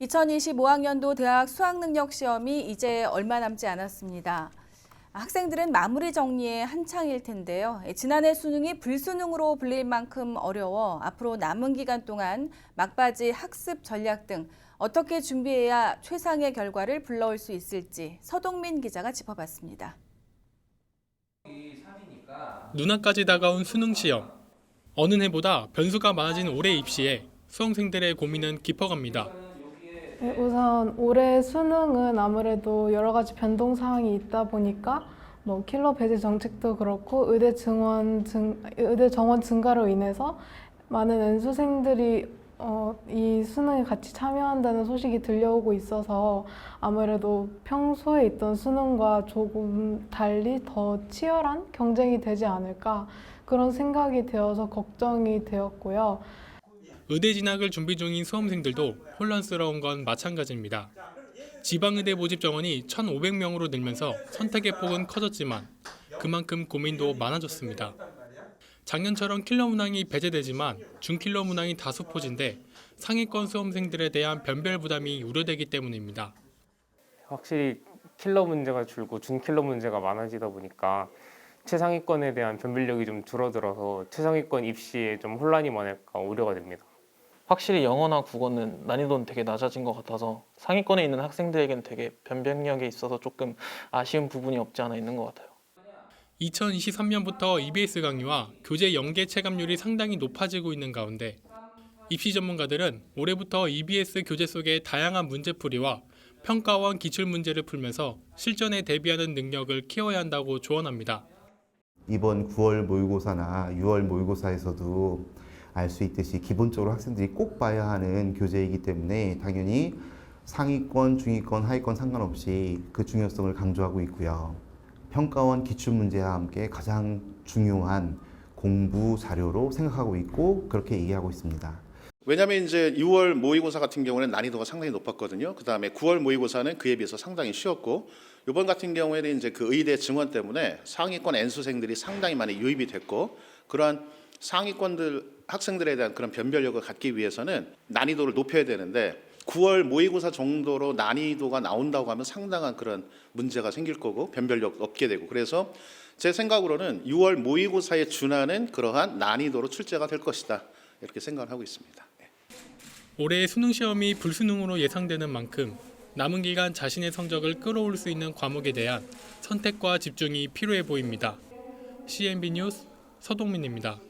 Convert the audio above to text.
2025학년도 대학 수학능력 시험이 이제 얼마 남지 않았습니다. 학생들은 마무리 정리에 한창일 텐데요. 지난해 수능이 불수능으로 불릴 만큼 어려워 앞으로 남은 기간 동안 막바지 학습 전략 등 어떻게 준비해야 최상의 결과를 불러올 수 있을지 서동민 기자가 짚어봤습니다. 눈앞까지 다가온 수능 시험. 어느 해보다 변수가 많아진 올해 입시에 수험생들의 고민은 깊어갑니다. 네, 우선 올해 수능은 아무래도 여러 가지 변동 사항이 있다 보니까 뭐 킬러 배제 정책도 그렇고 의대 증원 증 의대 정원 증가로 인해서 많은 N수생들이 어, 이 수능에 같이 참여한다는 소식이 들려오고 있어서 아무래도 평소에 있던 수능과 조금 달리 더 치열한 경쟁이 되지 않을까 그런 생각이 되어서 걱정이 되었고요. 의대 진학을 준비 중인 수험생들도 혼란스러운 건 마찬가지입니다. 지방의대 모집 정원이 1,500명으로 늘면서 선택의 폭은 커졌지만 그만큼 고민도 많아졌습니다. 작년처럼 킬러 문항이 배제되지만 준킬러 문항이 다수 포진돼 상위권 수험생들에 대한 변별 부담이 우려되기 때문입니다. 확실히 킬러 문제가 줄고 준킬러 문제가 많아지다 보니까 최상위권에 대한 변별력이 좀 줄어들어서 최상위권 입시에 좀 혼란이 많을까 우려가 됩니다. 확실히 영어나 국어는 난이도는 되게 낮아진 것 같아서 상위권에 있는 학생들에게는 되게 변별력에 있어서 조금 아쉬운 부분이 없지 않아 있는 것 같아요. 2023년부터 EBS 강의와 교재 연계 체감률이 상당히 높아지고 있는 가운데 입시 전문가들은 올해부터 EBS 교재 속의 다양한 문제풀이와 평가원 기출 문제를 풀면서 실전에 대비하는 능력을 키워야 한다고 조언합니다. 이번 9월 모의고사나 6월 모의고사에서도 알 수 있듯이 기본적으로 학생들이 꼭 봐야 하는 교재이기 때문에 당연히 상위권, 중위권, 하위권 상관없이 그 중요성을 강조하고 있고요. 평가원 기출 문제와 함께 가장 중요한 공부 자료로 생각하고 있고 그렇게 얘기하고 있습니다. 왜냐하면 이제 6월 모의고사 같은 경우는 난이도가 상당히 높았거든요. 그 다음에 9월 모의고사는 그에 비해서 상당히 쉬웠고 이번 같은 경우에는 이제 그 의대 증원 때문에 상위권 N수생들이 상당히 많이 유입이 됐고 그러한 상위권들 학생들에 대한 그런 변별력을 갖기 위해서는 난이도를 높여야 되는데 9월 모의고사 정도로 난이도가 나온다고 하면 상당한 그런 문제가 생길 거고 변별력 없게 되고 그래서 제 생각으로는 6월 모의고사에 준하는 그러한 난이도로 출제가 될 것이다 이렇게 생각을 하고 있습니다. 네. 올해의 수능 시험이 불수능으로 예상되는 만큼 남은 기간 자신의 성적을 끌어올 수 있는 과목에 대한 선택과 집중이 필요해 보입니다. CNB 뉴스 서동민입니다.